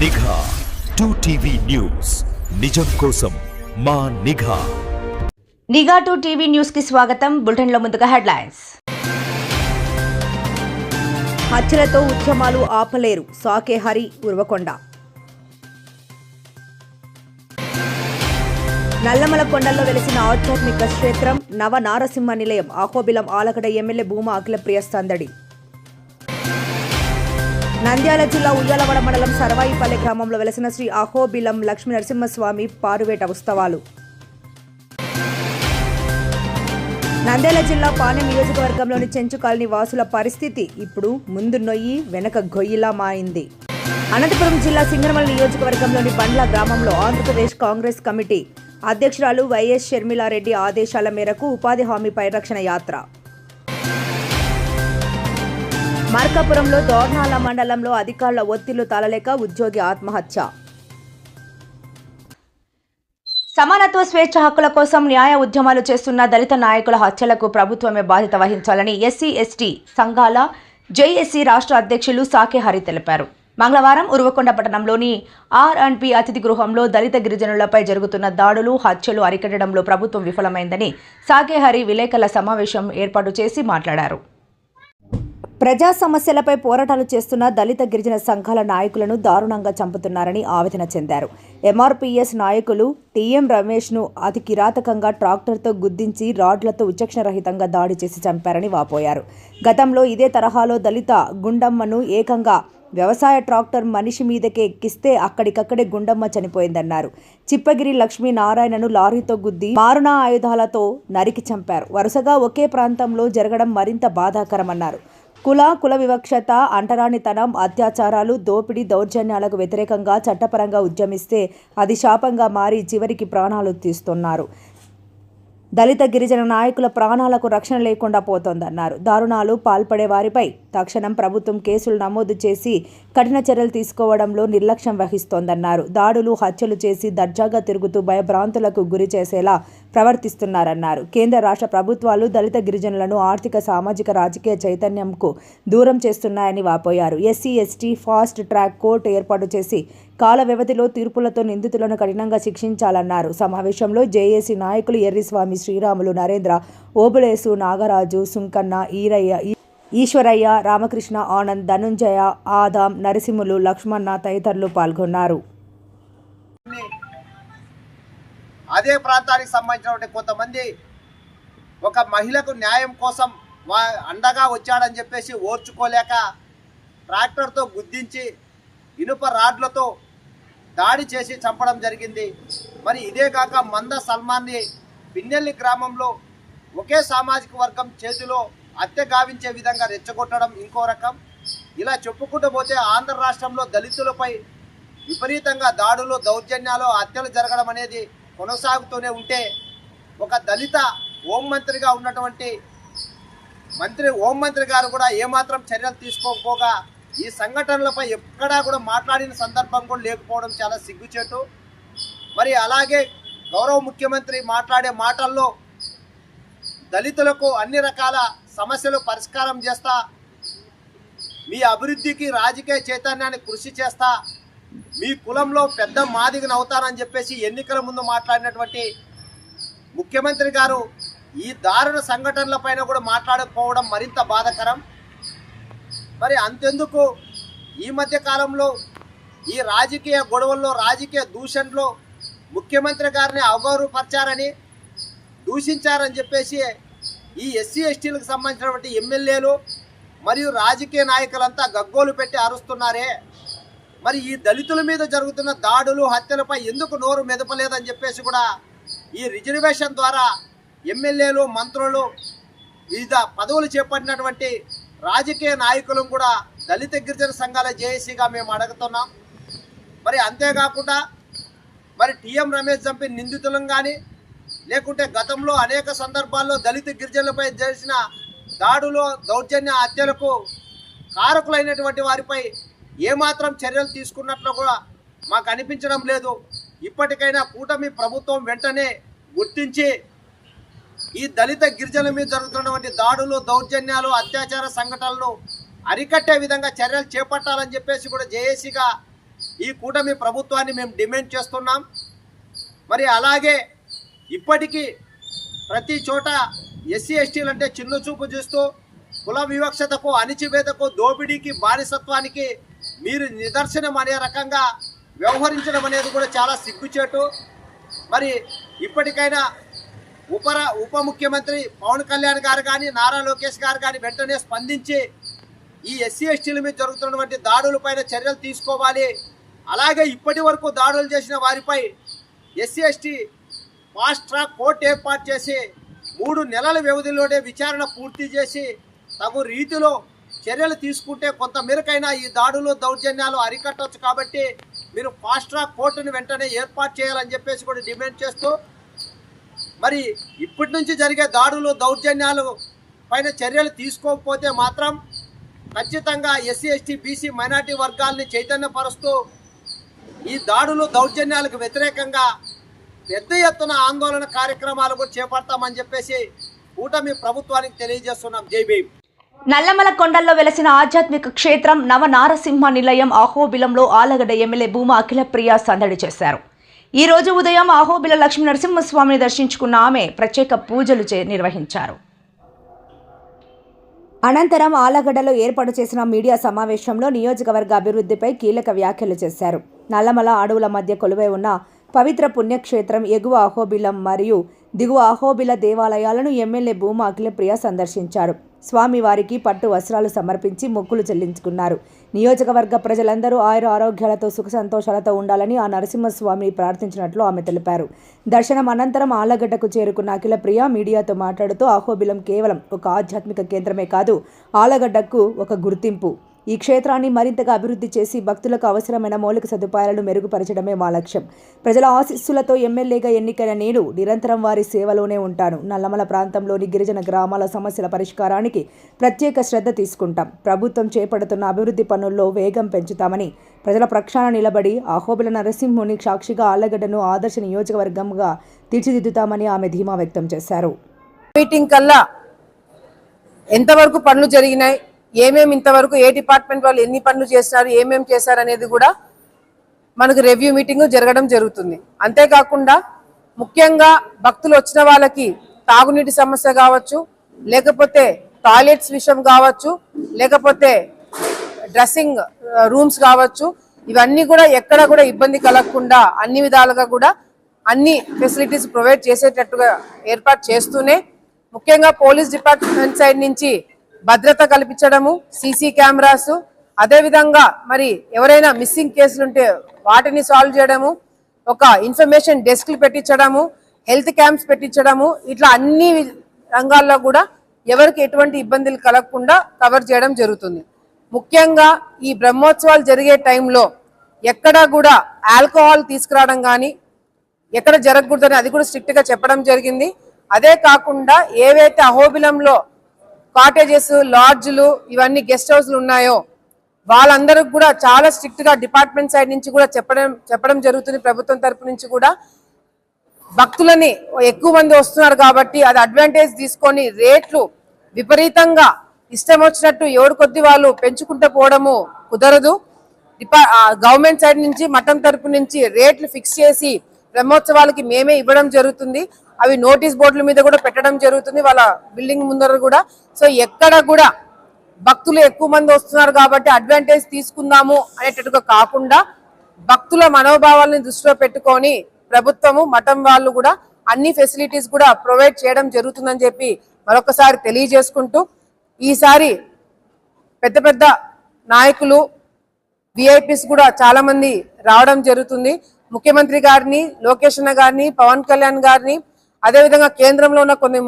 నిఘా. Two TV news. నిజం కోసం మా నిఘా. నిఘా టు టీవీ న్యూస్కి స్వాగతం. బులెటిన్లో ముందుగా హెడ్లైన్స్. హత్యలతో ఉద్యమాలు ఆపలేరు సాకే హరి ఉర్వకొండ. నల్లమల కొండల్లో వెలిసిన ఆధ్యాత్మిక క్షేత్రం నవ నారసింహ నిలయం ఆహోబిలం ఆలగడ ఎమ్మెల్యే భూమా అఖిలప్రియ సందడి. నంద్యాల జిల్లా ఉయ్యాలవాడ మండలం సర్వాయిపల్లె గ్రామంలో వెలసిన శ్రీ అహోబిలం లక్ష్మీ నరసింహస్వామి పారువేట ఉత్సవాలు. నంద్యాల జిల్లా పానె నియోజకవర్గంలోని చెంచు కాలనీ వాసుల పరిస్థితి ఇప్పుడు ముందు నొయ్యి వెనక గొయ్యిలా మారింది. అనంతపురం జిల్లా సింగనమల నియోజకవర్గంలోని బండ్ల గ్రామంలో ఆంధ్రప్రదేశ్ కాంగ్రెస్ కమిటీ అధ్యక్షురాలు వైఎస్ షర్మిలారెడ్డి ఆదేశాల మేరకు ఉపాధి హామీ పరిరక్షణ యాత్ర. మార్కాపురంలో దోర్నాల మండలంలో అధికారుల ఒత్తిళ్ళు తాళలేక ఉద్యోగి ఆత్మహత్య. సమానత్వ స్వేచ్ఛ హక్కుల కోసం న్యాయ ఉద్యమాలు చేస్తున్న దళిత నాయకుల హత్యలకు ప్రభుత్వమే బాధ్యత వహించాలని ఎస్సీ ఎస్టీ సంఘాల జేఎస్సీ రాష్ట్ర అధ్యక్షులు సాకే హరి తెలిపారు. మంగళవారం ఉరువకొండ పట్టణంలోని ఆర్ అండ్ పి అతిథి గృహంలో దళిత గిరిజనులపై జరుగుతున్న దాడులు హత్యలు అరికట్టడంలో ప్రభుత్వం విఫలమైందని సాకే హరి విలేకరుల సమావేశం ఏర్పాటు చేసి మాట్లాడారు. ప్రజా సమస్యలపై పోరాటాలు చేస్తున్న దళిత గిరిజన సంఘాల నాయకులను దారుణంగా చంపుతున్నారని ఆవేదన చెందారు. ఎంఆర్పీఎస్ నాయకులు టీఎం రమేష్ను అతి కిరాతకంగా ట్రాక్టర్తో గుద్దించి రాడ్లతో విచక్షణరహితంగా దాడి చేసి చంపారని వాపోయారు. గతంలో ఇదే తరహాలో దళిత గుండమ్మను ఏకంగా వ్యవసాయ ట్రాక్టర్ మనిషి మీదకే ఎక్కిస్తే అక్కడికక్కడే గుండమ్మ చనిపోయిందన్నారు. చిప్పగిరి లక్ష్మీ నారాయణను లారీతో గుద్ది మారుణ ఆయుధాలతో నరికి చంపారు. వరుసగా ఒకే ప్రాంతంలో జరగడం మరింత బాధాకరమన్నారు. కుల కుల వివక్షత అంటరానితనం అత్యాచారాలు దోపిడీ దౌర్జన్యాలకు వ్యతిరేకంగా చట్టపరంగా ఉద్యమిస్తే అది శాపంగా మారి చివరికి ప్రాణాలు తీస్తున్నారు. దళిత గిరిజన నాయకుల ప్రాణాలకు రక్షణ లేకుండా పోతోందన్నారు. దారుణాలు పాల్పడే వారిపై తక్షణం ప్రభుత్వం కేసులు నమోదు చేసి కఠిన చర్యలు తీసుకోవడంలో నిర్లక్ష్యం వహిస్తోందన్నారు. దాడులు హత్యలు చేసి దర్జాగా తిరుగుతూ భయభ్రాంతులకు గురి చేసేలా ప్రవర్తిస్తున్నారన్నారు. కేంద్ర రాష్ట్ర ప్రభుత్వాలు దళిత గిరిజనులను ఆర్థిక సామాజిక రాజకీయ చైతన్యంకు దూరం చేస్తున్నాయని వాపోయారు. SC ST fast track court ఏర్పాటు చేసి కాల వ్యవధిలో తీర్పులతో నిందితులను కఠినంగా శిక్షించాలన్నారు. సమావేశంలో జేఏసీ నాయకులు ఎర్రిస్వామి శ్రీరాములు నరేంద్ర ఓబులేసు నాగరాజు సుంకన్న ఈరయ్య ఈశ్వరయ్య రామకృష్ణ ఆనంద్ ధనుంజయ ఆదాం నరసింహులు లక్ష్మణ తదితరులు పాల్గొన్నారు. అదే ప్రాంతానికి సంబంధించినటువంటి కొంతమంది ఒక మహిళకు న్యాయం కోసం వా అండగా వచ్చాడని చెప్పేసి ఓర్చుకోలేక ట్రాక్టర్తో గుద్దించి ఇనుప రాడ్లతో దాడి చేసి చంపడం జరిగింది. మరి ఇదే కాక మంద సల్మాన్ని పిన్నెల్లి గ్రామంలో ఒకే సామాజిక వర్గం చేతిలో హత్య గావించే విధంగా రెచ్చగొట్టడం ఇంకో రకం. ఇలా చెప్పుకుంటూ పోతే ఆంధ్ర రాష్ట్రంలో దళితులపై విపరీతంగా దాడులు దౌర్జన్యాలు హత్యలు జరగడం అనేది కొనసాగుతూనే ఉంటే ఒక దళిత హోంమంత్రిగా ఉన్నటువంటి మంత్రి హోంమంత్రి గారు కూడా ఏమాత్రం చర్యలు తీసుకోకపోగా ఈ సంఘటనలపై ఎక్కడా కూడా మాట్లాడిన సందర్భం కూడా లేకపోవడం చాలా సిగ్గుచేటు. మరి అలాగే గౌరవ ముఖ్యమంత్రి మాట్లాడే మాటల్లో దళితులకు అన్ని రకాల సమస్యలు పరిష్కారం చేస్తా మీ అభివృద్ధికి రాజకీయ చైతన్యాన్ని కృషి చేస్తా మీ కులంలో పెద్ద మాదిగను అవుతారని చెప్పేసి ఎన్నికల ముందు మాట్లాడినటువంటి ముఖ్యమంత్రి గారు ఈ దారుణ సంఘటనల పైన కూడా మాట్లాడకపోవడం మరింత బాధకరం. మరి అంతెందుకు? ఈ మధ్య కాలంలో ఈ రాజకీయ గొడవల్లో రాజకీయ దూషణలో ముఖ్యమంత్రి గారిని అవగౌరవపరిచారని దూషించారని చెప్పేసి ఈ ఎస్సీ ఎస్టీలకు సంబంధించినటువంటి ఎమ్మెల్యేలు మరియు రాజకీయ నాయకులంతా గగ్గోలు పెట్టి అరుస్తున్నారే. మరి ఈ దళితుల మీద జరుగుతున్న దాడులు హత్యలపై ఎందుకు నోరు మెదపలేదని చెప్పేసి కూడా ఈ రిజర్వేషన్ ద్వారా ఎమ్మెల్యేలు మంత్రులు వివిధ పదవులు చేపట్టినటువంటి రాజకీయ నాయకులను కూడా దళిత గిరిజన సంఘాల జేఏసీగా మేము అడుగుతున్నాం. మరి అంతేకాకుండా మరి టీఎం రమేష్ చంపి నిందితులను కానీ లేకుంటే గతంలో అనేక సందర్భాల్లో దళిత గిరిజనులపై చేసిన దాడులు దౌర్జన్య హత్యలకు కారకులైనటువంటి వారిపై ఏమాత్రం చర్యలు తీసుకున్నట్లు కూడా మాకు అనిపించడం లేదు. ఇప్పటికైనా కూటమి ప్రభుత్వం వెంటనే గుర్తించి ఈ దళిత గిరిజనుల మీద జరుగుతున్నటువంటి దాడులు దౌర్జన్యాలు అత్యాచార సంఘటనలు అరికట్టే విధంగా చర్యలు చేపట్టాలని చెప్పేసి కూడా జేఏసీగా ఈ కూటమి ప్రభుత్వాన్ని మేము డిమాండ్ చేస్తున్నాం. మరి అలాగే ఇప్పటికీ ప్రతి చోట ఎస్సీ ఎస్టీలు అంటే చిన్న చూపు చూస్తూ కుల వివక్షతకు అణిచివేతకు దోపిడీకి బానిసత్వానికి మీరు నిదర్శనం అనే రకంగా వ్యవహరించడం అనేది కూడా చాలా సిగ్గుచేటు. మరి ఇప్పటికైనా ఉపర ఉప ముఖ్యమంత్రి పవన్ కళ్యాణ్ గారు కానీ నారా లోకేష్ గారు కానీ వెంటనే స్పందించి ఈ ఎస్సీ ఎస్టీల మీద జరుగుతున్నటువంటి దాడులపైన చర్యలు తీసుకోవాలి. అలాగే ఇప్పటి వరకు దాడులు చేసిన వారిపై SC ST fast track court ఏర్పాటు చేసి మూడు నెలల వ్యవధిలోనే విచారణ పూర్తి చేసి తగు రీతిలో చర్యలు తీసుకుంటే కొంతమేరకైనా ఈ దాడులు దౌర్జన్యాలు అరికట్టవచ్చు కాబట్టి మీరు ఫాస్ట్ ట్రాక్ కోర్టును వెంటనే ఏర్పాటు చేయాలని చెప్పేసి కూడా డిమాండ్ చేస్తూ మరి ఇప్పటి నుంచి జరిగే దాడులు దౌర్జన్యాలు పైన చర్యలు తీసుకోకపోతే మాత్రం ఖచ్చితంగా ఎస్సీ ఎస్టీ బీసీ మైనార్టీ వర్గాల్ని చైతన్యపరుస్తూ ఈ దాడులు దౌర్జన్యాలకు వ్యతిరేకంగా పెద్ద ఎత్తున ఆందోళన కార్యక్రమాలు కూడా చేపడతామని చెప్పేసి కూటమి ప్రభుత్వానికి తెలియజేస్తున్నాం. జై భీమ్. నల్లమల కొండల్లో వెలసిన ఆధ్యాత్మిక క్షేత్రం నవ నారసింహ నిలయం అహోబిలంలో ఆలగడ్డ ఎమ్మెల్యే భూమా అఖిలప్రియ సందడి చేశారు. ఈ రోజు ఉదయం అహోబిల లక్ష్మీ నరసింహస్వామిని దర్శించుకున్న ఆమె ప్రత్యేక పూజలు చే నిర్వహించారు. అనంతరం ఆలగడ్డలో ఏర్పాటు చేసిన మీడియా సమావేశంలో నియోజకవర్గ అభివృద్ధిపై కీలక వ్యాఖ్యలు చేశారు. నల్లమల అడవుల మధ్య కొలువై ఉన్న పవిత్ర పుణ్యక్షేత్రం ఎగువ అహోబిలం మరియు దిగువ అహోబిల దేవాలయాలను ఎమ్మెల్యే భూమా అఖిలప్రియ సందర్శించారు. స్వామివారికి పట్టు వస్త్రాలు సమర్పించి మొక్కులు చెల్లించుకున్నారు. నియోజకవర్గ ప్రజలందరూ ఆయుర ఆరోగ్యాలతో సుఖ సంతోషాలతో ఉండాలని ఆ నరసింహస్వామిని ప్రార్థించినట్లు ఆమె తెలిపారు. దర్శనం అనంతరం ఆలగడ్డకు చేరుకున్న అఖిలప్రియ మీడియాతో మాట్లాడుతూ అహోబిలం కేవలం ఒక ఆధ్యాత్మిక కేంద్రమే కాదు ఆలగడ్డకు ఒక గుర్తింపు. ఈ క్షేత్రాన్ని మరింతగా అభివృద్ధి చేసి భక్తులకు అవసరమైన మౌలిక సదుపాయాలను మెరుగుపరచడమే మా లక్ష్యం. ప్రజల ఆశీస్సులతో ఎమ్మెల్యేగా ఎన్నికైన నేను నిరంతరం వారి సేవలోనే ఉంటాను. నల్లమల ప్రాంతంలోని గిరిజన గ్రామాల సమస్యల పరిష్కారానికి ప్రత్యేక శ్రద్ధ తీసుకుంటాం. ప్రభుత్వం చేపడుతున్న అభివృద్ధి పనుల్లో వేగం పెంచుతామని ప్రజల ప్రక్షాళన నిలబడి అహోబిల నరసింహుని సాక్షిగా ఆళ్ళగడ్డను ఆదర్శ నియోజకవర్గంగా తీర్చిదిద్దుతామని ఆమె ధీమా వ్యక్తం చేశారు. మీటింగ్ కల్లా ఎంతవరకు పనులు జరిగినాయి? ఏమేమి ఇంతవరకు ఏ డిపార్ట్మెంట్ వాళ్ళు ఎన్ని పనులు చేస్తారు ఏమేమి చేశారు అనేది కూడా మనకు రివ్యూ మీటింగ్ జరగడం జరుగుతుంది. అంతేకాకుండా ముఖ్యంగా భక్తులు వచ్చిన వాళ్ళకి తాగునీటి సమస్య కావచ్చు లేకపోతే టాయిలెట్స్ విషయం కావచ్చు లేకపోతే డ్రెస్సింగ్ రూమ్స్ కావచ్చు ఇవన్నీ కూడా ఎక్కడ కూడా ఇబ్బంది కలగకుండా అన్ని విధాలుగా కూడా అన్ని ఫెసిలిటీస్ ప్రొవైడ్ చేసేటట్టుగా ఏర్పాటు చేస్తూనే ముఖ్యంగా పోలీస్ డిపార్ట్మెంట్ సైడ్ నుంచి భద్రత కల్పించడము సీసీ కెమెరాస్ అదేవిధంగా మరి ఎవరైనా మిస్సింగ్ కేసులు ఉంటే వాటిని సాల్వ్ చేయడము ఒక ఇన్ఫర్మేషన్ డెస్క్లు పెట్టించడము హెల్త్ క్యాంప్స్ పెట్టించడము ఇట్లా అన్ని రంగాల్లో కూడా ఎవరికి ఎటువంటి ఇబ్బందులు కలగకుండా కవర్ చేయడం జరుగుతుంది. ముఖ్యంగా ఈ బ్రహ్మోత్సవాలు జరిగే టైంలో ఎక్కడా కూడా ఆల్కహాల్ తీసుకురావడం కానీ ఎక్కడ జరగకూడదని అది కూడా స్ట్రిక్ట్గా చెప్పడం జరిగింది. అదే కాకుండా ఏవైతే అహోబిలంలో కాటేజెస్ లాడ్జ్లు ఇవన్నీ గెస్ట్ హౌస్లు ఉన్నాయో వాళ్ళందరికి కూడా చాలా స్ట్రిక్ట్గా డిపార్ట్మెంట్ సైడ్ నుంచి కూడా చెప్పడం చెప్పడం జరుగుతుంది. ప్రభుత్వం తరపు నుంచి కూడా భక్తులని ఎక్కువ మంది వస్తున్నారు కాబట్టి అది అడ్వాంటేజ్ తీసుకొని రేట్లు విపరీతంగా ఇష్టం వచ్చినట్టు ఎవరు కొద్ది వాళ్ళు పెంచుకుంటూ పోవడము కుదరదు. గవర్నమెంట్ సైడ్ నుంచి మఠం తరపు నుంచి రేట్లు ఫిక్స్ చేసి బ్రహ్మోత్సవాలకి మేమే ఇవ్వడం జరుగుతుంది. అవి నోటీస్ బోర్డుల మీద కూడా పెట్టడం జరుగుతుంది వాళ్ళ బిల్డింగ్ ముందర కూడా. సో ఎక్కడ కూడా భక్తులు ఎక్కువ మంది వస్తున్నారు కాబట్టి అడ్వాంటేజ్ తీసుకుందాము అనేటట్టుగా కాకుండా భక్తుల మనోభావాలను దృష్టిలో పెట్టుకొని ప్రభుత్వము మఠం వాళ్ళు కూడా అన్ని ఫెసిలిటీస్ కూడా ప్రొవైడ్ చేయడం జరుగుతుందని చెప్పి మరొకసారి తెలియజేసుకుంటూ ఈసారి పెద్ద పెద్ద నాయకులు విఐపీస్ కూడా చాలామంది రావడం జరుగుతుంది. ముఖ్యమంత్రి గారిని లోకేష్ అన్న గారిని పవన్ కళ్యాణ్ గారిని అదేవిధంగా కేంద్రంలో ఉన్న కొన్ని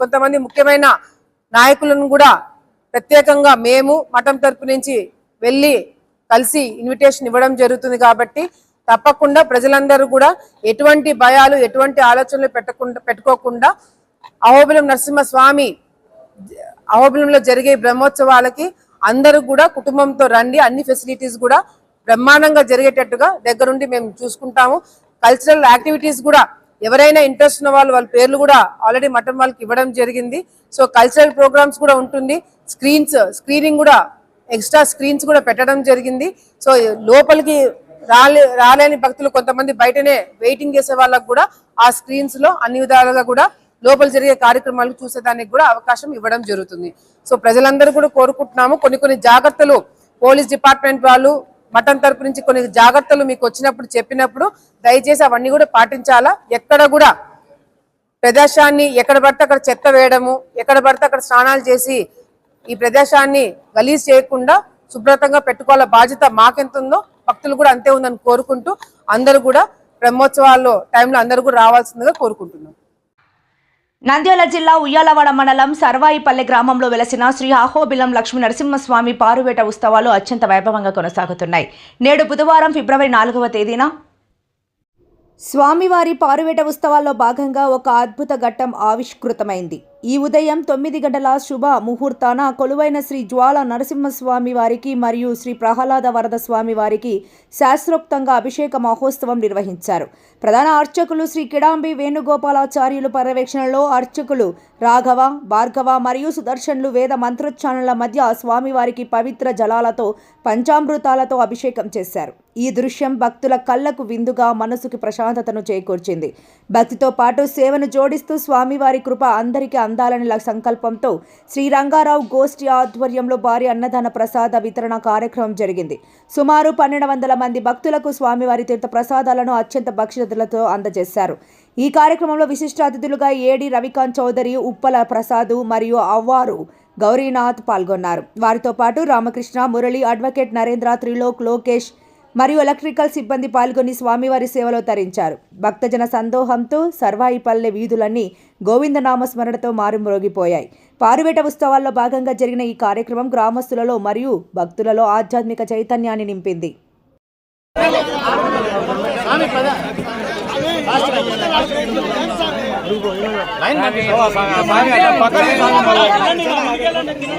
కొంతమంది ముఖ్యమైన నాయకులను కూడా ప్రత్యేకంగా మేము మఠం తరపు నుంచి వెళ్ళి కలిసి ఇన్విటేషన్ ఇవ్వడం జరుగుతుంది కాబట్టి తప్పకుండా ప్రజలందరూ కూడా ఎటువంటి భయాలు ఎటువంటి ఆలోచనలు పెట్టకుండా పెట్టుకోకుండా అహోబిలం నరసింహస్వామి అహోబిలంలో జరిగే బ్రహ్మోత్సవాలకి అందరూ కూడా కుటుంబంతో రండి అన్ని ఫెసిలిటీస్ కూడా బ్రహ్మాండంగా జరిగేటట్టుగా దగ్గరుండి మేము చూసుకుంటాము. కల్చరల్ యాక్టివిటీస్ కూడా ఎవరైనా ఇంట్రెస్ట్ ఉన్న వాళ్ళు వాళ్ళ పేర్లు కూడా ఆల్రెడీ మటన్ వాళ్ళకి ఇవ్వడం జరిగింది. సో కల్చరల్ ప్రోగ్రామ్స్ కూడా ఉంటుంది. స్క్రీన్స్ స్క్రీనింగ్ కూడా ఎక్స్ట్రా స్క్రీన్స్ కూడా పెట్టడం జరిగింది. సో లోపలికి రాలే రాలేని భక్తులు కొంతమంది బయటనే వెయిటింగ్ చేసే వాళ్ళకు కూడా ఆ స్క్రీన్స్లో అన్ని విధాలుగా కూడా లోపల జరిగే కార్యక్రమాలు చూసేదానికి కూడా అవకాశం ఇవ్వడం జరుగుతుంది. సో ప్రజలందరూ కూడా కోరుకుంటున్నాము. కొన్ని కొన్ని జాగ్రత్తలు పోలీస్ డిపార్ట్మెంట్ వాళ్ళు మటన్ తరపు నుంచి కొన్ని జాగ్రత్తలు మీకు వచ్చినప్పుడు చెప్పినప్పుడు దయచేసి అవన్నీ కూడా పాటించాలా? ఎక్కడ కూడా ప్రదేశాన్ని ఎక్కడ పడితే అక్కడ చెత్త వేయడము ఎక్కడ పడితే అక్కడ స్నానాలు చేసి ఈ ప్రదేశాన్ని గలీజ్ చేయకుండా శుభ్రతంగా పెట్టుకోవాల బాధ్యత మాకెంత ఉందో భక్తులు కూడా అంతే ఉందని కోరుకుంటూ అందరూ కూడా బ్రహ్మోత్సవాల్లో టైంలో అందరూ కూడా రావాల్సిందిగా కోరుకుంటున్నాం. నంద్యాల జిల్లా ఉయ్యాలవాడ మండలం సర్వాయిపల్లె గ్రామంలో వెలసిన శ్రీ అహోబిలం లక్ష్మీ నరసింహస్వామి పారువేట ఉత్సవాలు అత్యంత వైభవంగా కొనసాగుతున్నాయి. నేడు బుధవారం ఫిబ్రవరి నాలుగవ తేదీన స్వామివారి పారువేట ఉత్సవాల్లో భాగంగా ఒక అద్భుత ఘట్టం ఆవిష్కృతమైంది. ఈ ఉదయం తొమ్మిది గంటల శుభ ముహూర్తాన కొలువైన శ్రీ జ్వాల నరసింహస్వామి వారికి మరియు శ్రీ ప్రహ్లాద వరద స్వామి వారికి శాస్త్రోక్తంగా అభిషేక మహోత్సవం నిర్వహించారు. ప్రధాన అర్చకులు శ్రీ కిడాంబి వేణుగోపాలాచార్యులు పర్యవేక్షణలో అర్చకులు రాఘవ భార్గవ మరియు సుదర్శన్లు వేద మంత్రోచ్చారణల మధ్య స్వామివారికి పవిత్ర జలాలతో పంచామృతాలతో అభిషేకం చేశారు. ఈ దృశ్యం భక్తుల కళ్ళకు విందుగా మనసుకి ప్రశాంతతను చేకూర్చింది. భక్తితో పాటు సేవను జోడిస్తూ స్వామివారి కృప అందరికీ అందాలని సంకల్పంతో శ్రీ రంగారావు గోష్ఠి ఆధ్వర్యంలో భారీ అన్నదాన ప్రసాద వితరణ కార్యక్రమం జరిగింది. సుమారు పన్నెండు వందల మంది భక్తులకు స్వామివారి తీర్థ ప్రసాదాలను అత్యంత భక్షితులతో అందజేశారు. ఈ కార్యక్రమంలో విశిష్ట అతిథులుగా ఏడి రవికాంత్ చౌదరి ఉప్పల ప్రసాద్ మరియు అవ్వారు గౌరీనాథ్ పాల్గొన్నారు. వారితో పాటు రామకృష్ణ మురళి అడ్వకేట్ నరేంద్ర త్రిలోక్ లోకేష్ మరియు ఎలక్ట్రికల్ సిబ్బంది పాల్గొని స్వామివారి సేవలో తరించారు భక్తజన సందోహంతో సర్వాయిపల్లె వీధులన్నీ గోవిందనామస్మరణతో మారుమ్రోగిపోయాయి పారువేట ఉత్సవాల్లో భాగంగా జరిగిన ఈ కార్యక్రమం గ్రామస్తులలో మరియు భక్తులలో ఆధ్యాత్మిక చైతన్యాన్ని నింపింది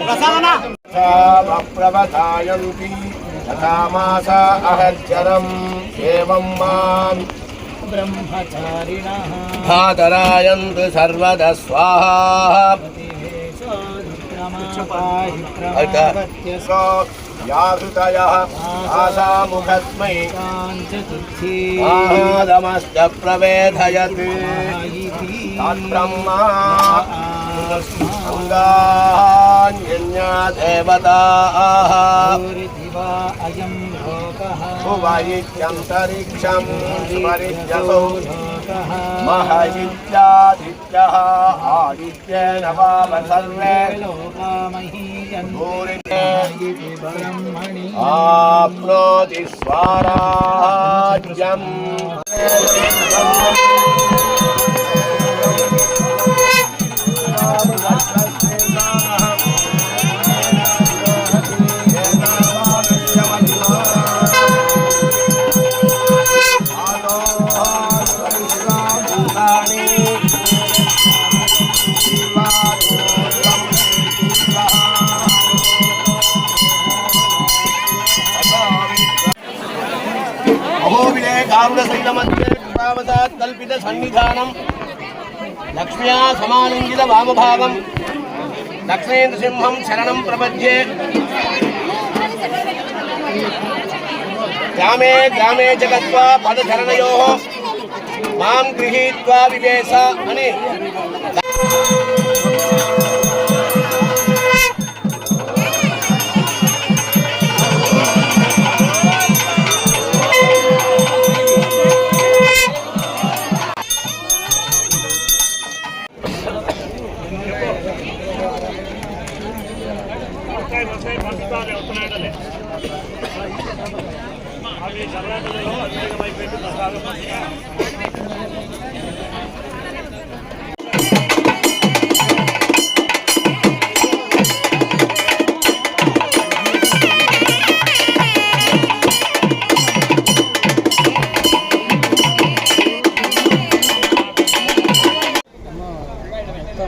ప్రసాదన तथा मासा अहज्जरम् एवं माम् भातरायन्तु सर्वदा स्वाहा याहृतयः आशामुखस्मै आहादमश्च प्रवेधयत् तद्ब्रह्मा अयं लोकः भुवायित्यन्तरिक्षं स्मरित्यसौ महयित्यादित्यः आदित्येन वाम सर्वे लोकामहीयन्ति ब्रह्मणि आप्नोति स्वाराज्यम् कल्पितसन्निधानम् लक्ष्म्या समालिङ्गितवामभागम् लक्ष्मीन्द्रसिंहं शरणं प्रपद्ये। ग्रामे ग्रामे च गत्वा पदधरणयोः माँ गृहीत्वा विवेश। अनि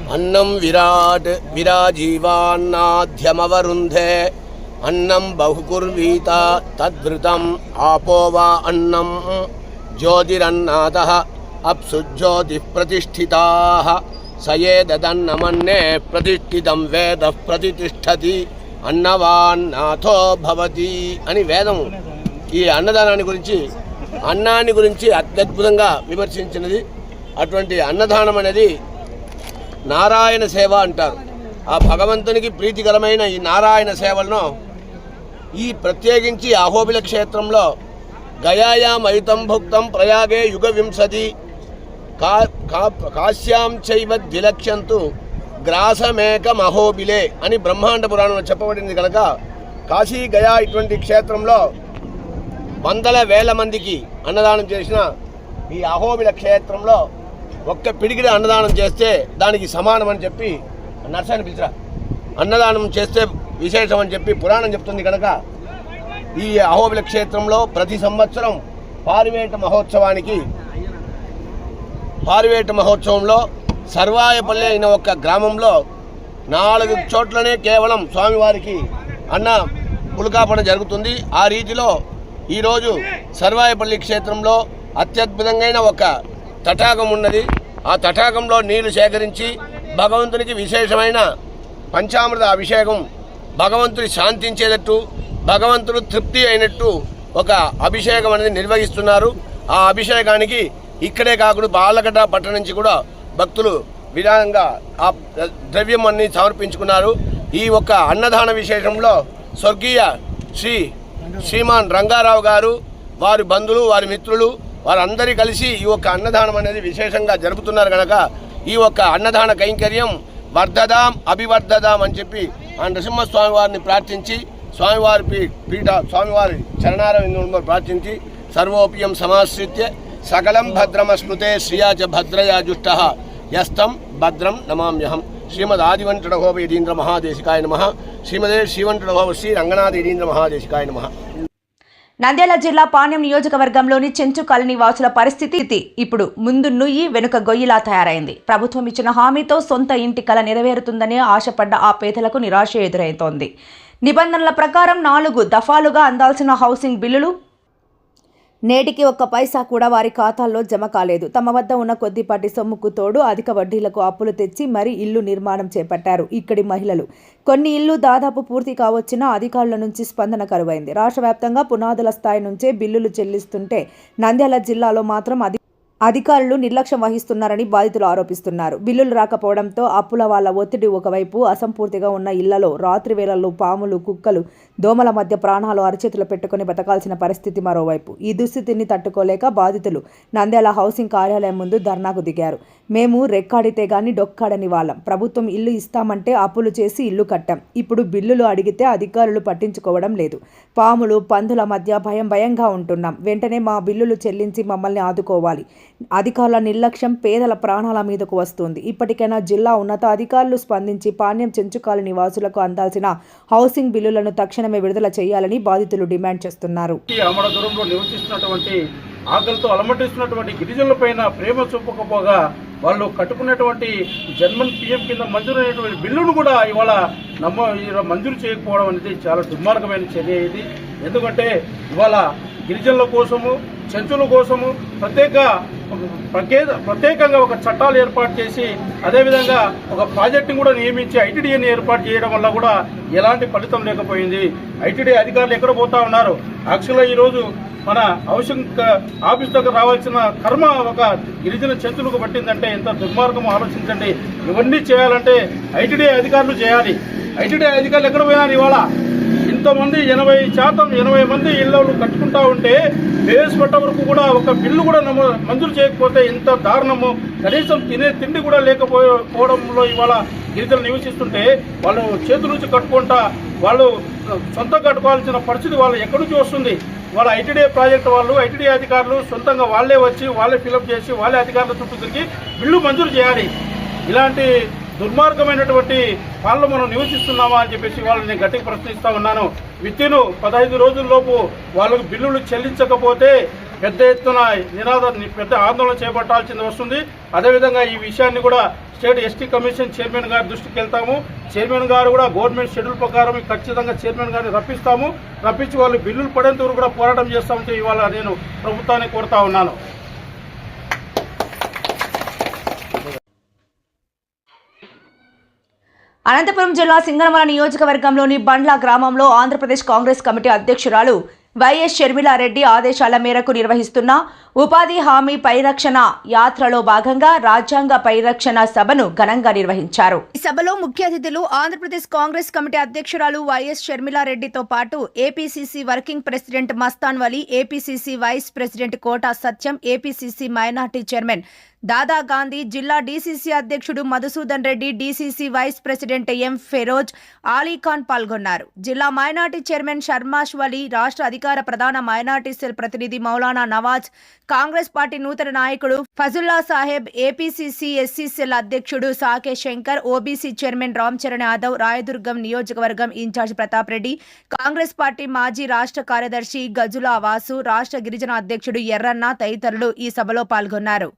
அன்னம் விராட் விராஜீவான்னாத்தியமவருந்தே அன்னம் பகுகுர்வீதா தத்ருதம் ஆபோவா அன்னம். ఆపో వా అన్నం జ్యోతిరన్నాద అప్సు జ్యోతి ప్రతిష్ఠితా సయేదన్నమన్నే ప్రతిష్ఠితం వేద ప్రతిష్టతి అన్నవాన్నాథో భవతి అని వేదం. ఈ అన్నదానాన్ని గురించి అన్నాన్ని గురించి అత్యద్భుతంగా విమర్శించినది. అటువంటి అన్నదానం అనేది నారాయణ సేవ అంటారు. ఆ భగవంతునికి ప్రీతికరమైన ఈ నారాయణ సేవలను ఈ ప్రత్యేకించి అహోబిల క్షేత్రంలో గయాయాం భుక్తం ప్రయాగే యుగ వింశతి కా కా- కాశ్యాం చైవ ద్విలక్ష్యంతు గ్రాసమేక మహోబిలే అని బ్రహ్మాండ పురాణంలో చెప్పబడింది కనుక కాశీ గయా ఇటువంటి క్షేత్రంలో వందల వేల మందికి అన్నదానం చేసిన ఈ అహోబిల క్షేత్రంలో ఒక్క పిడికిడి అన్నదానం చేస్తే దానికి సమానం అని చెప్పి నర్సాన్ని పిలిచరా. అన్నదానం చేస్తే విశేషం అని చెప్పి పురాణం చెప్తుంది కనుక ఈ అహోబిల క్షేత్రంలో ప్రతి సంవత్సరం పారివేట మహోత్సవానికి పారివేట మహోత్సవంలో సర్వాయపల్లి అయిన ఒక గ్రామంలో నాలుగు చోట్లనే కేవలం స్వామివారికి అన్న పులకాపన జరుగుతుంది. ఆ రీతిలో ఈరోజు సర్వాయపల్లి క్షేత్రంలో అత్యద్భుతంగా ఒక తటాకం ఉన్నది. ఆ తటాకంలో నీళ్ళు సేకరించి భగవంతునికి విశేషమైన పంచామృత అభిషేకం భగవంతుని శాంతించేటట్టు భగవంతుడు తృప్తి అయినట్టు ఒక అభిషేకం అనేది నిర్వహిస్తున్నారు. ఆ అభిషేకానికి ఇక్కడే కాకుండా బాలగడ్డ పట్టణం నుంచి కూడా భక్తులు విధానంగా ఆ ద్రవ్యం అన్ని సమర్పించుకున్నారు. ఈ ఒక్క అన్నదాన విశేషంలో స్వర్గీయ శ్రీ శ్రీమాన్ రంగారావు గారు వారి బంధువులు వారి మిత్రులు వారందరి కలిసి ఈ ఒక్క అన్నదానం అనేది విశేషంగా జరుపుతున్నారు కనుక ఈ ఒక్క అన్నదాన కైంకర్యం వర్ధదాం అభివర్ధదాం అని చెప్పి ఆ నరసింహస్వామి వారిని ప్రార్థించి స్వామివారి పీ పీఠ స్వామివారి చరణారవిందు ప్రార్థించి సర్వోపియం సమాశ్రిత్య సకలం భద్రమస్మృతే శ్రియాచ భద్రయా జుష్ట యస్తం భద్రం నమామ్యహం. శ్రీమద్ ఆదివంటుడహోప యదీంద్ర మహాదేశికాయ నమ. శ్రీమదే శ్రీవంటుడహోప శ్రీ రంగనాథ యదీంద్ర మహాదేశికాయ నమ. నంద్యాల జిల్లా పాణ్యం నియోజకవర్గంలోని చెంచు కాలనీ వాసుల పరిస్థితి ఇప్పుడు ముందు నుయ్యి వెనుక గొయ్యిలా తయారైంది. ప్రభుత్వం ఇచ్చిన హామీతో సొంత ఇంటి కల నెరవేరుతుందని ఆశపడ్డ ఆ పేదలకు నిరాశ ఎదురైతోంది. నిబంధనల ప్రకారం నాలుగు దఫాలుగా అందాల్సిన హౌసింగ్ బిల్లులు. నేటికి ఒక్క పైసా కూడా వారి ఖాతాల్లో జమ కాలేదు. తమ వద్ద ఉన్న కొద్దిపాటి సొమ్ముకు తోడు అధిక వడ్డీలకు అప్పులు తెచ్చి మరీ ఇల్లు నిర్మాణం చేపట్టారు ఇక్కడి మహిళలు. కొన్ని ఇల్లు దాదాపు పూర్తి కావచ్చినా అధికారుల నుంచి స్పందన కరువైంది. రాష్ట్ర వ్యాప్తంగా పునాదుల స్థాయి నుంచే బిల్లులు చెల్లిస్తుంటే నంద్యాల జిల్లాలో మాత్రం అధిక అధికారులు నిర్లక్ష్యం వహిస్తున్నారని బాధితులు ఆరోపిస్తున్నారు. బిల్లులు రాకపోవడంతో అప్పుల వాళ్ళ ఒత్తిడి ఒకవైపు అసంపూర్తిగా ఉన్న ఇళ్ళలో రాత్రి వేళల్లో పాములు కుక్కలు దోమల మధ్య ప్రాణాలు అరచేతులు పెట్టుకుని బతకాల్సిన పరిస్థితి మరోవైపు. ఈ దుస్థితిని తట్టుకోలేక బాధితులు నంద్యాల హౌసింగ్ కార్యాలయం ముందు ధర్నాకు దిగారు. మేము రెక్కాడితే గాని డొక్కాడని వాళ్ళం. ప్రభుత్వం ఇల్లు ఇస్తామంటే అప్పులు చేసి ఇల్లు కట్టాం. ఇప్పుడు బిల్లులు అడిగితే అధికారులు పట్టించుకోవడం లేదు. పాములు పందుల మధ్య భయం భయంగా ఉంటున్నాం. వెంటనే మా బిల్లులు చెల్లించి మమ్మల్ని ఆదుకోవాలి. అధికారుల నిర్లక్ష్యం పేదల ప్రాణాల మీదకు వస్తుంది. ఇప్పటికైనా జిల్లా ఉన్నత అధికారులు స్పందించి పాణ్యం చెంచుకాలి నివాసులకు అందాల్సిన హౌసింగ్ బిల్లులను తక్షణమే విడుదల చేయాలని బాధితులు డిమాండ్ చేస్తున్నారు. దూరంలో నివసిస్తున్నటువంటి ఆకలితో అలమటిస్తున్నటువంటి గిరిజనులపైన ప్రేమ చూపకపోగా వాళ్ళు కట్టుకున్నటువంటి జన్మన్ పిఎం కింద మంజూరైనటువంటి బిల్లును కూడా ఇవాళ నమ్మ మంజూరు చేయకపోవడం అనేది చాలా దుర్మార్గమైన చర్య ఇది. ఎందుకంటే ఇవాళ గిరిజనుల కోసము చెంచుల కోసము ప్రత్యేక ప్రత్యేక ప్రత్యేకంగా ఒక చట్టాలు ఏర్పాటు చేసి అదేవిధంగా ఒక ప్రాజెక్టును కూడా నియమించి ఐటీడీని ఏర్పాటు చేయడం వల్ల కూడా ఎలాంటి ఫలితం లేకపోయింది. ఐటీడీ అధికారులు ఎక్కడ పోతా ఉన్నారు? యాక్చువల్గా ఈరోజు మన అవసరం ఆఫీస్ దగ్గర రావాల్సిన కర్మ ఒక గిరిజన చెంచులకు పట్టిందంటే ఎంత దుర్మార్గం ఆలోచించండి. ఇవన్నీ చేయాలంటే ఐటీడీ అధికారులు చేయాలి. ఐటీడీ అధికారులు ఎక్కడ పోయినారు ఇవాళ? ఇంతమంది ఎనభై శాతం ఎనభై మంది ఇళ్ళు కట్టుకుంటా ఉంటే బేస్ వరకు కూడా ఒక బిల్లు కూడా నమో మంజూరు చేయకపోతే ఇంత దారుణము. కనీసం తినే తిండి కూడా లేకపోవడంలో ఇవాళ గిరిజనులు నివసిస్తుంటే వాళ్ళు చేతుల నుంచి కట్టుకుంటా వాళ్ళు సొంతం కట్టుకోవాల్సిన పరిస్థితి వాళ్ళు ఎక్కడి నుంచి వస్తుంది? వాళ్ళ ఐటీడీ ప్రాజెక్ట్ వాళ్ళు ఐటీడీ అధికారులు సొంతంగా వాళ్ళే వచ్చి వాళ్ళే ఫిలప్ చేసి వాళ్ళే అధికారుల చుట్టూ తిరిగి బిల్లు మంజూరు చేయాలి. ఇలాంటి దుర్మార్గమైనటువంటి పాలన మనం నివసిస్తున్నామా అని చెప్పేసి వాళ్ళని నేను గట్టిగా ప్రశ్నిస్తా ఉన్నాను. విత్తిను పదహైదు రోజుల్లోపు వాళ్ళకు బిల్లులు చెల్లించకపోతే పెద్ద ఎత్తున నినాద పెద్ద ఆందోళన చేపట్టాల్సింది వస్తుంది. అదేవిధంగా ఈ విషయాన్ని కూడా స్టేట్ ఎస్టీ కమిషన్ చైర్మన్ గారి దృష్టికి వెళ్తాము. చైర్మన్ గారు కూడా గవర్నమెంట్ షెడ్యూల్ ప్రకారం ఖచ్చితంగా చైర్మన్ గారిని రప్పిస్తాము. రప్పించి వాళ్ళు బిల్లులు పడేంత వరకు కూడా పోరాటం చేస్తామని ఇవాళ నేను ప్రభుత్వాన్ని కోరుతా ఉన్నాను. అనంతపురం జిల్లా సింగనమల నియోజకవర్గంలోని బండ్ల గ్రామంలో ఆంధ్రప్రదేశ్ కాంగ్రెస్ కమిటీ అధ్యక్షురాలు వైఎస్ షర్మిలారెడ్డి ఆదేశాల మేరకు నిర్వహిస్తున్న ఉపాధి హామీ పరిరక్షణ యాత్రలో భాగంగా రాజ్యాంగ పరిరక్షణ సభను ఘనంగా నిర్వహించారు. ఈ సభలో ముఖ్య అతిథులు ఆంధ్రప్రదేశ్ కాంగ్రెస్ కమిటీ అధ్యక్షురాలు వైఎస్ షర్మిలారెడ్డితో పాటు APCC working president Mastan Vali APCC vice president Kota Satyam APCC minority chairman Dada Gandhi జిల్లా డీసీసీ అధ్యక్షుడు Madhusudan Reddy DCC vice president M Feroz Ali Khan పాల్గొన్నారు. జిల్లా మైనార్టీ చైర్మన్ షర్మాష్ వలీ రాష్ట్ర అధికార ప్రధాన మైనార్టీ సెల్ ప్రతినిధి మౌలానా నవాజ్ కాంగ్రెస్ పార్టీ నూతన నాయకుడు Fazulla Saheb APCC SC cell అధ్యక్షుడు సాకే శంకర్ ఓబీసీ చైర్మన్ రామ్ చరణ్ యాదవ్ రాయదుర్గం నియోజకవర్గం incharge Pratap Reddy Congress party మాజీ రాష్ట్ర కార్యదర్శి గజులా వాసు రాష్ట్ర గిరిజన అధ్యక్షుడు ఎర్రన్న తదితరులు ఈ సభలో పాల్గొన్నారు.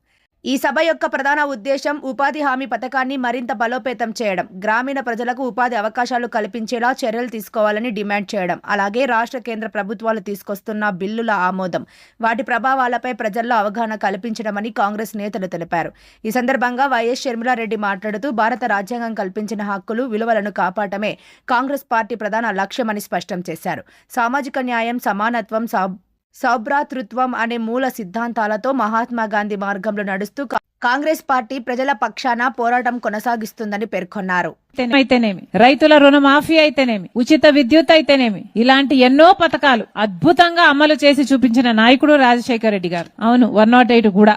ఈ సభ యొక్క ప్రధాన ఉద్దేశం ఉపాధి హామీ పథకాన్ని మరింత బలోపేతం చేయడం గ్రామీణ ప్రజలకు ఉపాధి అవకాశాలు కల్పించేలా చర్యలు తీసుకోవాలని డిమాండ్ చేయడం అలాగే రాష్ట్ర కేంద్ర ప్రభుత్వాలు తీసుకొస్తున్న బిల్లుల ఆమోదం వాటి ప్రభావాలపై ప్రజల్లో అవగాహన కల్పించడమని కాంగ్రెస్ నేతలు తెలిపారు. ఈ సందర్భంగా వైఎస్ షర్మిలారెడ్డి మాట్లాడుతూ భారత రాజ్యాంగం కల్పించిన హక్కులు విలువలను కాపాడటమే కాంగ్రెస్ పార్టీ ప్రధాన లక్ష్యమని స్పష్టం చేశారు. సామాజిక న్యాయం సమానత్వం సౌభ్రాతృత్వం అనే మూల సిద్ధాంతాలతో మహాత్మా గాంధీ మార్గంలో నడుస్తూ కాంగ్రెస్ పార్టీ ప్రజల పక్షాన పోరాటం కొనసాగిస్తుందని పేర్కొన్నారు. అయితేనేమి? రైతుల రుణమాఫీ అయితేనేమి? ఉచిత విద్యుత్ అయితేనేమి? ఇలాంటి ఎన్నో పథకాలు అద్భుతంగా అమలు చేసి చూపించిన నాయకుడు రాజశేఖర రెడ్డి గారు. అవును వన్ నాట్ ఎయిట్ కూడా.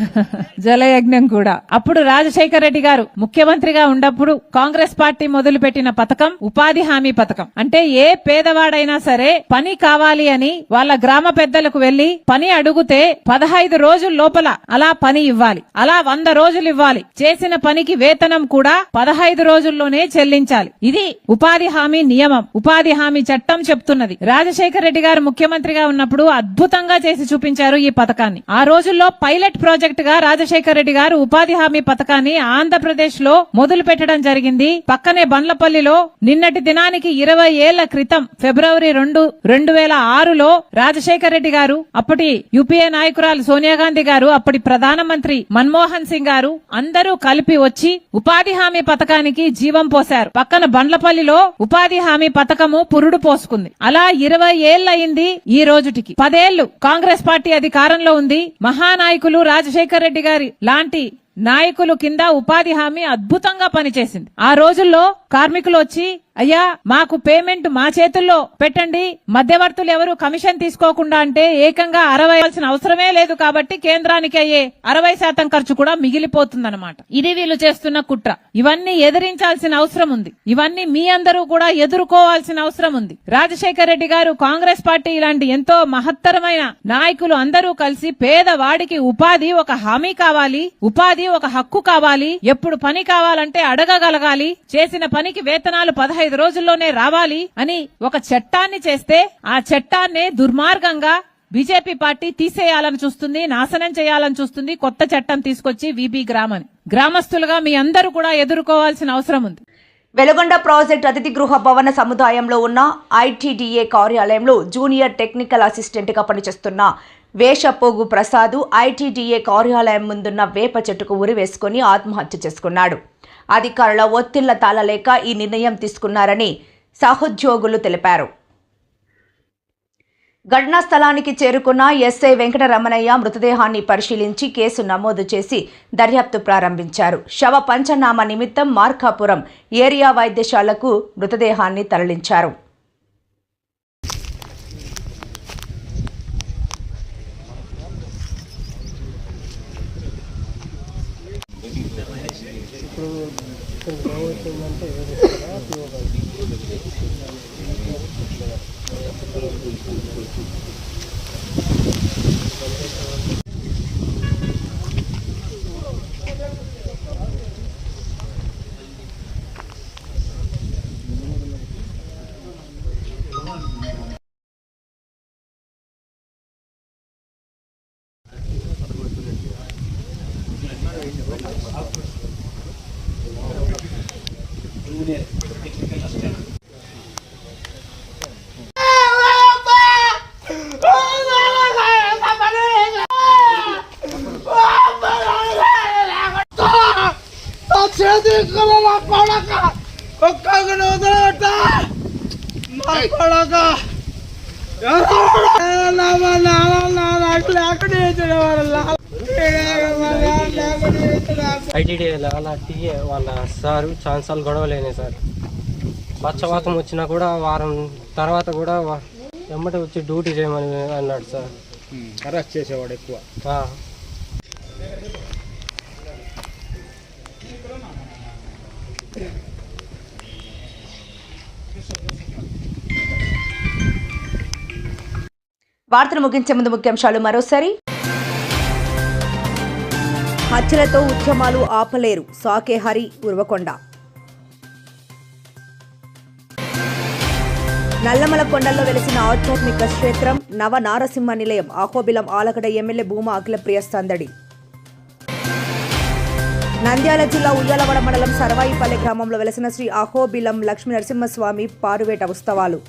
జలయజ్ఞం కూడా. అప్పుడు రాజశేఖర రెడ్డి గారు ముఖ్యమంత్రిగా ఉన్నప్పుడు కాంగ్రెస్ పార్టీ మొదలుపెట్టిన పథకం ఉపాధి హామీ పథకం. అంటే ఏ పేదవాడైనా సరే పని కావాలి అని వాళ్ళ గ్రామ పెద్దలకు వెళ్ళి పని అడుగుతే పదహైదు రోజుల లోపల అలా పని ఇవ్వాలి. అలా వంద రోజులు ఇవ్వాలి. చేసిన పనికి వేతనం కూడా పదహైదు రోజుల్లోనే చెల్లించాలి. ఇది ఉపాధి హామీ నియమం. ఉపాధి హామీ చట్టం చెప్తున్నది. రాజశేఖర రెడ్డి గారు ముఖ్యమంత్రిగా ఉన్నప్పుడు అద్భుతంగా చేసి చూపించారు ఈ పథకాన్ని. ఆ రోజుల్లో పైలట్ ప్రాజెక్ట్ ప్రాజెక్ట్గా రాజశేఖర రెడ్డి గారు ఉపాధి హామీ పథకాన్ని ఆంధ్రప్రదేశ్లో మొదలు పెట్టడం జరిగింది. పక్కనే బండ్లపల్లిలో నిన్నటి దినానికి ఇరవై ఏళ్ళ క్రితం ఫిబ్రవరి రెండు రెండు వేల ఆరులో రాజశేఖర రెడ్డి గారు అప్పటి యూపీఏ నాయకురాలు సోనియా గాంధీ గారు అప్పటి ప్రధానమంత్రి మన్మోహన్ సింగ్ గారు అందరూ కలిపి వచ్చి ఉపాధి హామీ పథకానికి జీవం పోశారు. పక్కన బండ్లపల్లిలో ఉపాధి హామీ పథకము పురుడు పోసుకుంది. అలా ఇరవై ఏళ్ళయింది ఈ రోజుటికి. పదేళ్ళు కాంగ్రెస్ పార్టీ అధికారంలో ఉంది. మహానాయకులు రాజశేఖర్ రెడ్డి గారి లాంటి నాయకులు కింద ఉపాధి హామీ అద్భుతంగా పనిచేసింది. ఆ రోజుల్లో కార్మికులు వచ్చి అయ్యా మాకు పేమెంట్ మా చేతుల్లో పెట్టండి. మధ్యవర్తులు ఎవరు కమిషన్ తీసుకోకుండా అంటే ఏకంగా అరవై అవసరమే లేదు కాబట్టి కేంద్రానికి అయ్యే అరవై శాతం ఖర్చు కూడా మిగిలిపోతుందన్నమాట. ఇది వీళ్ళు చేస్తున్న కుట్ర. ఇవన్నీ ఎదిరించాల్సిన అవసరం ఉంది. ఇవన్నీ మీ అందరూ కూడా ఎదుర్కోవాల్సిన అవసరం ఉంది. రాజశేఖర రెడ్డి గారు కాంగ్రెస్ పార్టీ ఇలాంటి ఎంతో మహత్తరమైన నాయకులు అందరూ కలిసి పేదవాడికి ఉపాధి ఒక హామీ కావాలి ఉపాధి ఒక హక్కు కావాలి ఎప్పుడు పని కావాలంటే అడగగలగాలి చేసిన పనికి వేతనాలు పదహైదు రోజుల్లోనే రావాలి అని ఒక చట్టాన్ని చేస్తే ఆ చట్టాన్ని దుర్మార్గంగా బీజేపీ పార్టీ తీసేయాలని చూస్తుంది నాశనం చేయాలని చూస్తుంది కొత్త చట్టం తీసుకొచ్చి విబి గ్రామని గ్రామస్తులుగా మీ అందరూ కూడా ఎదుర్కోవాల్సిన అవసరం ఉంది. వెలుగొండ ప్రాజెక్ట్ అతిథి గృహ భవన సముదాయంలో ఉన్న ఐటీడీఏ కార్యాలయంలో జూనియర్ టెక్నికల్ అసిస్టెంట్గా పనిచేస్తున్న వేషపోగు ప్రసాద్ ఐటీడీఏ కార్యాలయం ముందున్న వేప చెట్టుకు ఉరి వేసుకుని ఆత్మహత్య చేసుకున్నాడు. అధికారుల ఒత్తిళ్ళ తాళలేక ఈ నిర్ణయం తీసుకున్నారని సహోద్యోగులు తెలిపారు. ఘటనా స్థలానికి చేరుకున్న ఎస్ఐ వెంకటరమణయ్య మృతదేహాన్ని పరిశీలించి కేసు నమోదు చేసి దర్యాప్తు ప్రారంభించారు. శవ పంచనామా నిమిత్తం మార్కాపురం ఏరియా వైద్యశాలకు మృతదేహాన్ని తరలించారు. ఇప్పుడు కొంచెం వచ్చిందంటే ఉపయోగం ఒక్కొక్కరు వదలట మా కొడక. అలా వాళ్ళ సార్ ఛాన్సాలు గొడవలేని సార్. పచ్చవాతం వచ్చినా కూడా వారం తర్వాత కూడా ఎమ్మటి వచ్చి డ్యూటీ చేయమని అన్నాడు సార్. అరెస్ట్ చేసేవాడు ఎక్కువ. వార్తలు ముగించే ముందు ముఖ్యాంశాలు మరోసారి. హత్యలతో ఉద్యమాలు ఆపలేరు సాకే హరి ఉర్వకొండ. నల్లమల కొండల్లో వెలిసిన ఆధ్యాత్మిక క్షేత్రం నవ నారసింహ నిలయం ఆహోబిలం ఆలగడ ఎమ్మెల్యే భూమా అఖిలప్రియ సందడి. నంద్యాల జిల్లా ఉయ్యాలవాడ మండలం సర్వాయిపల్లె గ్రామంలో వెలసిన శ్రీ అహోబిలం లక్ష్మీ నరసింహస్వామి పారువేట ఉత్సవాలు.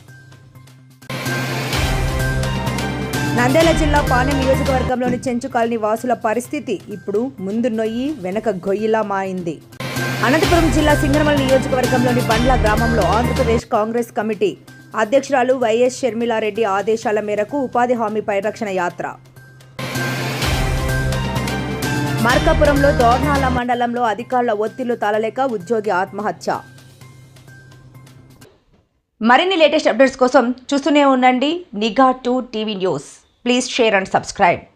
నంద్యాల జిల్లా పాలెం నియోజకవర్గంలోని చెంచు కాలనీ వాసుల పరిస్థితి ఇప్పుడు ముందు నొయ్యి వెనక గొయ్యిలా మాయింది అనంతపురం జిల్లా సింగనమల నియోజకవర్గంలోని బండ్ల గ్రామంలో ఆంధ్రప్రదేశ్ కాంగ్రెస్ కమిటీ అధ్యక్షురాలు వైఎస్ షర్మిలారెడ్డి ఆదేశాల మేరకు ఉపాధి హామీ పరిరక్షణ యాత్ర. మార్కాపురంలో దోర్నాల మండలంలో అధికారుల ఒత్తిళ్ళు తాళలేక ఉద్యోగి ఆత్మహత్య. మరిన్ని లేటెస్ట్ అప్డేట్స్ కోసం చూస్తూనే ఉండండి. నిఘా two TV news. Please share and subscribe.